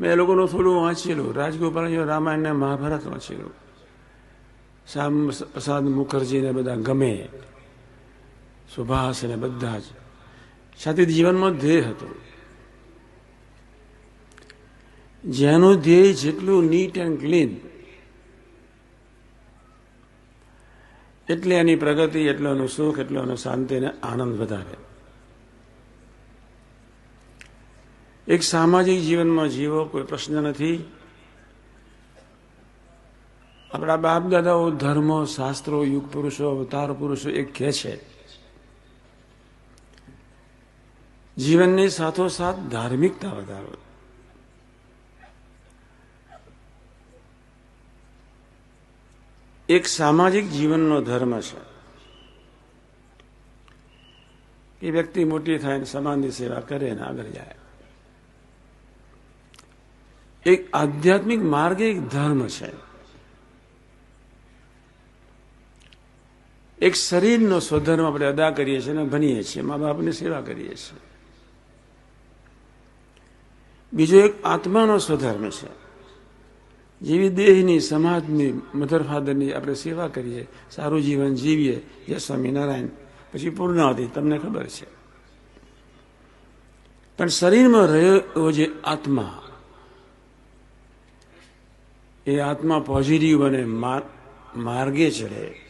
મેં એ લોકોનું થોડું વાંચેલું. રાજગોપાલજી રામાયણ ને મહાભારત વાંચેલું શ્યામ પ્રસાદ મુખર્જીને બધા ગમે. સુભાષ ને બધા જ. સાથે જીવનમાં ધ્યેય હતો. જેનું ધ્યેય જેટલું નીટ એન્ડ ક્લીન એટલે એની પ્રગતિ, એટલો એનું સુખ, એટલો એનો શાંતિ અને આનંદ વધારે. એક સામાજિક જીવનમાં જીવો, કોઈ પ્રશ્ન નથી. આપણા બાપ દાદાઓ ધર્મો, શાસ્ત્રો, યુગ પુરુષો, અવતાર પુરુષો એક કહે છે. જીવનની સાથોસાથ ધાર્મિકતા વધારો. એક સામાજિક જીવનનો ધર્મ છે. એ વ્યક્તિ મોટી થાય સમાજની સેવા કરે ને આગળ જાય. એક આધ્યાત્મિક માર્ગ એક ધર્મ છે. એક શરીરનો સ્વધર્મ આપણે અદા કરીએ છીએ અને ભણીએ છીએ. મા બાપની સેવા કરીએ છીએ. બીજો એક આત્માનો સ્વધર્મ છે. જેવી દેહની, સમાજની, મધર ફાધરની આપણે સેવા કરીએ, સારું જીવન જીવીએ, જય સ્વામિનારાયણ, પછી પૂર્ણાવધિ તમને ખબર છે. પણ શરીરમાં રહ્યો જે આત્મા એ આત્મા પોઝિટિવ બને માર્ગે ચડે.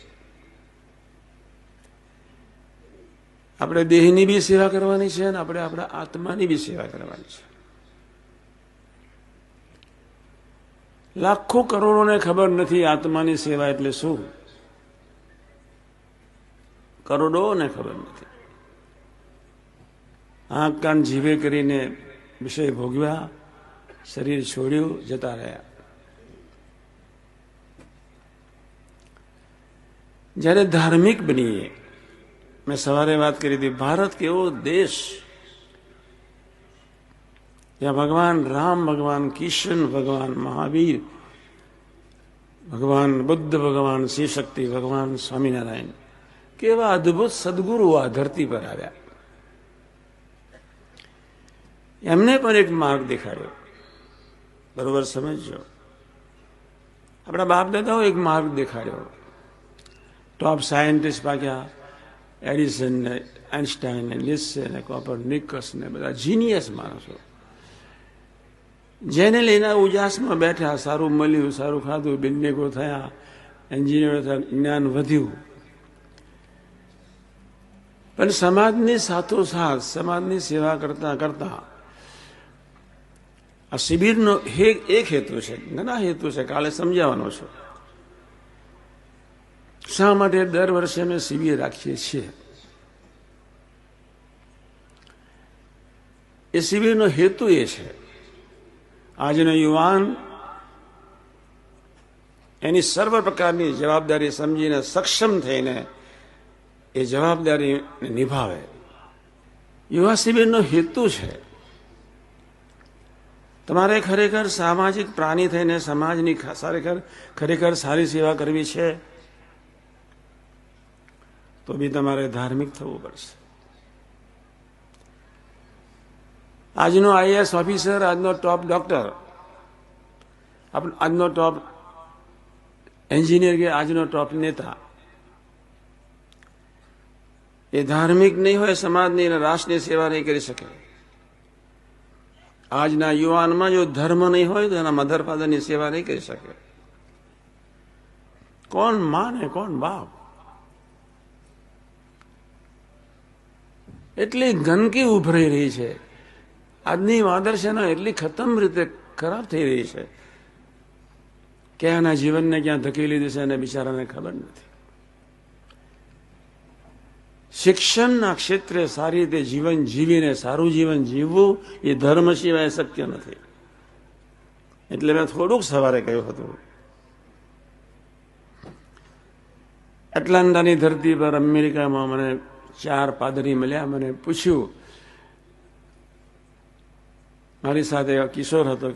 આપણે દેહની બી સેવા કરવાની છે અને આપણે આપણા આત્માની બી સેવા કરવાની છે. લાખો કરોડોને ખબર નથી આત્માની સેવા એટલે શું. કરોડોને ખબર નથી. આંખ કાન જીવે કરીને વિષય ભોગવ્યા, શરીર છોડ્યું, જતા રહ્યા. જ્યારે ધાર્મિક બનીએ મેં સવારે વાત કરી હતી ભારત કેવો દેશ જ્યાં ભગવાન રામ ભગવાન કિશન ભગવાન મહાવીર ભગવાન બુદ્ધ ભગવાન શિવ શક્તિ ભગવાન સ્વામિનારાયણ કેવા અદભુત સદગુરુ આ ધરતી પર આવ્યા એમને પણ એક માર્ગ દેખાડ્યો બરોબર સમજજો આપણા બાપ દાદાઓ એક માર્ગ દેખાડ્યો ટોપ સાયન્ટિસ્ટ પાક્યા એડિસન ને આઇન્સ્ટાઈન ને લિસ્સે ને કોપર નિકસ ને બધા જીનિયસ માણસો. જેને લઈને ઉજાસમાં બેઠા, સારું મળ્યું, સારું ખાધું બિલ્ડિંગો થયા એન્જિનિયરો થયા જ્ઞાન વધ્યું. પણ સમાજની સાથોસાથ, સમાજની સેવા કરતા કરતા, આ શિબિરનો એક હેતુ છે ઘણા હેતુ છે, કાલે સમજાવવાનો છે. શા માટે દર વર્ષે અમે શિબિર રાખીએ છીએ? એ શિબિરનો હેતુ એ છે. આજનો યુવાન એની સર્વ પ્રકારની જવાબદારી સમજીને સક્ષમ થઈને એ જવાબદારી નિભાવે. યુવા શિબિરનો હેતુ છે. તમારે ખરેખર સામાજિક પ્રાણી થઈને સમાજની ખરેખર ખરેખર સારી સેવા કરવી છે? તો બી તમારે ધાર્મિક થવું પડશે. આજનો આઈએસ ઓફિસર, આજનો ટોપ ડોક્ટર આજનો ટોપ એન્જિનિયર કે આજનો ટોપ નેતા, એ ધાર્મિક નહીં હોય, સમાજની અને રાષ્ટ્રની સેવા નહીં કરી શકે. આજના યુવાનમાં જો ધર્મ નહીં હોય, તો એના મધર ફાધરની સેવા નહીં કરી શકે. કોણ માને, કોણ બાપ? એટલી ગંદકી ઉભરાઈ રહી છે. આજની આદર્શના એટલી ખતમ રીતે ખરાબ થઈ રહી છે કે આના જીવનને ક્યાં ધકેલી દેશે અને બિચારાને ખબર નથી. શિક્ષણના ક્ષેત્રે સારી રીતે જીવન જીવીને સારું જીવન જીવવું એ ધર્મ સિવાય શક્ય નથી. એટલે મેં થોડુંક સવારે કહ્યું હતું. એટલાન્ટાની ધરતી પર અમેરિકામાં મને ચાર પાદરી મળ્યા મને પૂછ્યું, મારી સાથે કિશોર હતો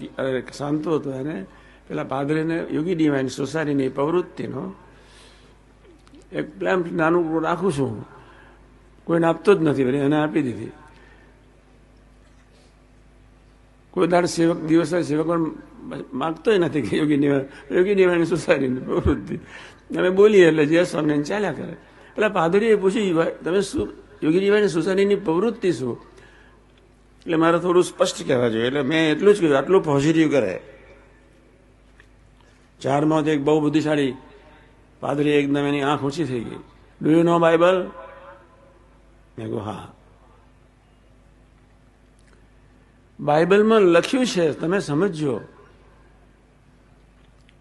શાંતો હતો એને. પેલા પાદરીને યોગી ડિવાઇન સોસાયટીની પ્રવૃત્તિનો એક પ્લેમ્પ નાનું રાખું છું. કોઈને આપતો જ નથી એને આપી દીધી. કોઈ દાડ સેવક, દિવસ સેવક પણ માગતોય નથી કે યોગી નિવારણ યોગી નિવારણ સુસારીની પ્રવૃત્તિ. અમે બોલીએ એટલે જે સ્વામિનારાયણ ચાલ્યા કરે. એટલે પાદરીએ પૂછ્યું "ભાઈ, તમે શું યોગી સુસાનીની પ્રવૃત્તિ શું? એટલે મારે થોડું સ્પષ્ટ કહેવા જોઈએ. એટલે મેં એટલું જ કહ્યું આટલું પોઝિટિવ કરે. ચારમાં એક બહુ બુદ્ધિશાળી પાદરી એકદમ એની આંખ ઊંચી થઈ ગઈ. ડુ યુ નો બાઇબલ મેં કહું હા. બાઇબલમાં લખ્યું છે તમે સમજજો.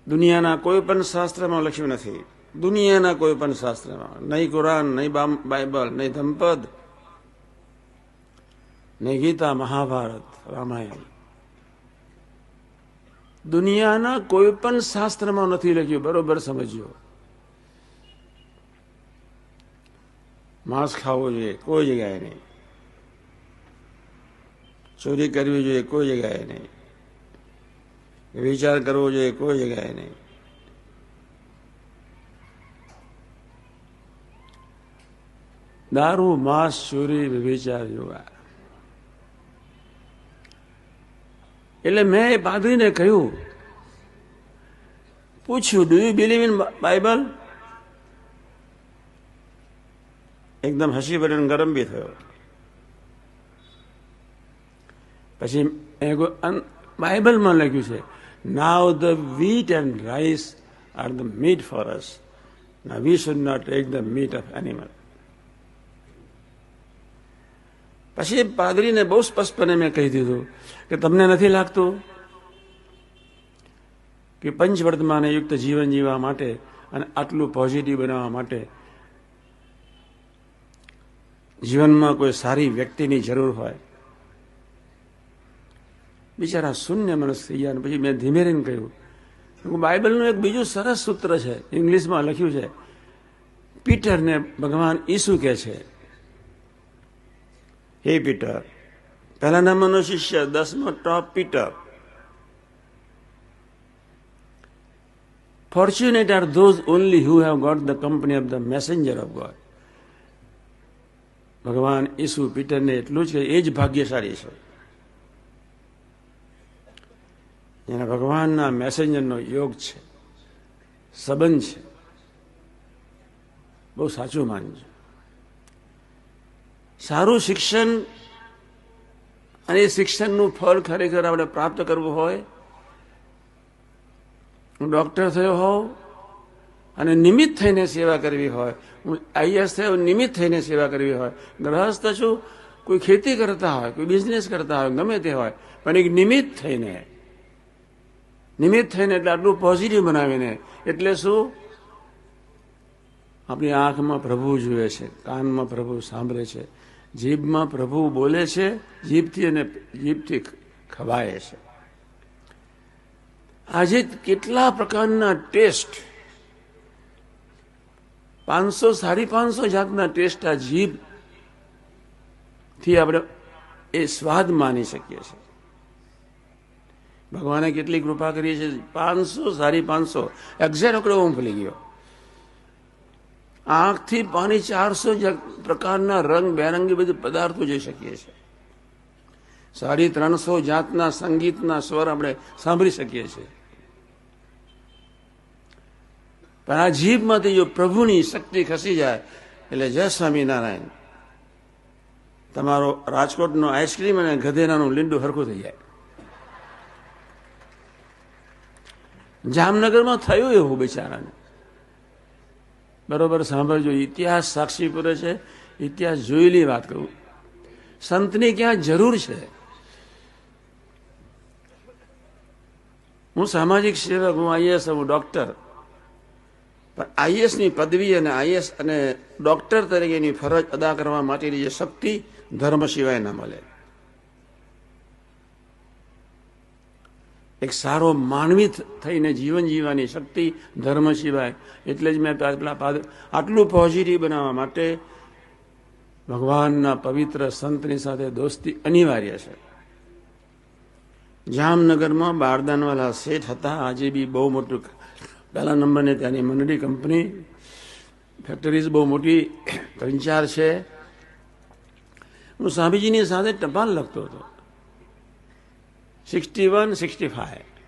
દુનિયાના કોઈ પણ શાસ્ત્રમાં લખ્યું નથી. દુનિયાના કોઈ પણ શાસ્ત્રમાં, નહીં કુરાન, નહીં બાઇબલ, નહીં ધમપદ, નહીં ગીતા, મહાભારત, રામાયણ. દુનિયાના કોઈ પણ શાસ્ત્રમાં નથી લખ્યું, બરોબર સમજ્યો. માંસ ખાવું જોઈએ, કોઈ જગ્યાએ નહીં. ચોરી કરવી જોઈએ, કોઈ જગ્યાએ નહીં. વિચાર કરવો જોઈએ, કોઈ જગ્યાએ નહીં. દારૂ, માંસ, ચોરી જોવા એટલે મેં એ પાદરીને કહ્યું, પૂછ્યું do you believe in Bible એકદમ હસી ભરીને ગરમ બી થયો. પછી બાઇબલમાં લખ્યું છે now the wheat and rice are the meat for us ના we should not take the meat of animal પછી પાદરીને બહુ સ્પષ્ટપણે મેં કહી દીધું કે તમને નથી લાગતું કે પંચવર્તમાન યુક્ત જીવન જીવવા માટે અને આટલું પોઝિટિવ બનાવવા માટે જીવનમાં કોઈ સારી વ્યક્તિની જરૂર હોય? બિચારા શૂન્ય મનસ થઈ ગયા પછી મેં ધીમે રહીને કહ્યું બાઇબલનું એક બીજું સરસ સૂત્ર છે, ઇંગ્લિશમાં લખ્યું છે, પીટરને ભગવાન ઈસુ કહે છે હે પીટર પહેલા નામનો શિષ્ય દસમો ટોપ Peter. Fortunate are those only who have got the company of the messenger of God ભગવાન ઈસુ પીટરને એટલું જ એ જ ભાગ્યશાળી છે. એને ભગવાનના મેસેન્જરનો યોગ છે, સંબંધ છે. બહુ સાચું માનજો. સારું શિક્ષણ અને શિક્ષણનું ફળ ખરેખર આપણે પ્રાપ્ત કરવું હોય. હું ડોક્ટર થયો હોઉં અને નિમિત્ત થઈને સેવા કરવી હોય. હું આઈએસ થયો, નિમિત્ત થઈને સેવા કરવી હોય. ગ્રહસ્થ છું, કોઈ ખેતી કરતા હોય, કોઈ બિઝનેસ કરતા હોય, ગમે તે હોય, પણ એક નિમિત્ત થઈને. નિમિત્ત થઈને એટલે આટલું પોઝિટિવ બનાવીને. એટલે શું? આપણી આંખમાં પ્રભુ જુએ છે, કાનમાં પ્રભુ સાંભળે છે. જીભમાં પ્રભુ બોલે છે, જીભથી અને જીભથી ખવાય છે. આજે કેટલા પ્રકારના ટેસ્ટ, પાંચસો, સાડી પાંચસો જાતના ટેસ્ટ આ જીભથી આપણે એ સ્વાદ માની શકીએ છીએ. ભગવાને કેટલી કૃપા કરી છે, પાંચસો, સાડી પાંચસો. એક્ઝેક્ટ આંકડો હું ભૂલી ગયો. આંખથી પાણી ચારસો પ્રકારના રંગ, બેરંગી બધી પદાર્થો જોઈ શકીએ છીએ. સાડી ત્રણસો જાતના સંગીતના સ્વર આપણે સાંભળી શકીએ છીએ. પણ આ જીભમાંથી જો પ્રભુની શક્તિ ખસી જાય, એટલે જય સ્વામિનારાયણ. તમારો રાજકોટનો આઈસ્ક્રીમ અને ગધેરાનું લીંડું હરખું થઈ જાય. જામનગરમાં થયું એવું બિચારાને. બરોબર સાંભળજો, ઇતિહાસ સાક્ષી પૂરે છે. ઇતિહાસ જોયેલી વાત કરું. સંતની ક્યાં જરૂર છે? હું સામાજિક સેવક, હું આઈએસ હું ડોક્ટર. પણ આઈએસની પદવી અને આઈએસ અને ડોક્ટર તરીકેની ફરજ અદા કરવા માટેની જે શક્તિ ધર્મ સિવાય ના મળે. એક સારો માનવી થઈને જીવન જીવવાની શક્તિ ધર્મ સિવાય. એટલે જ મેં આટલું પોઝિટિવ બનાવવા માટે ભગવાનના પવિત્ર સંતની સાથે દોસ્તી અનિવાર્ય છે. જામનગરમાં બારદાનવાલા શેઠ હતા. આજે બી બહુ મોટું પહેલા નંબરને ત્યાંની મંડળી કંપની. ફેક્ટરીઝ બહુ મોટી ત્રણ ચાર છે. હું સ્વામીજીની સાથે ટપાલ લખતો હતો. Sixty one sixty five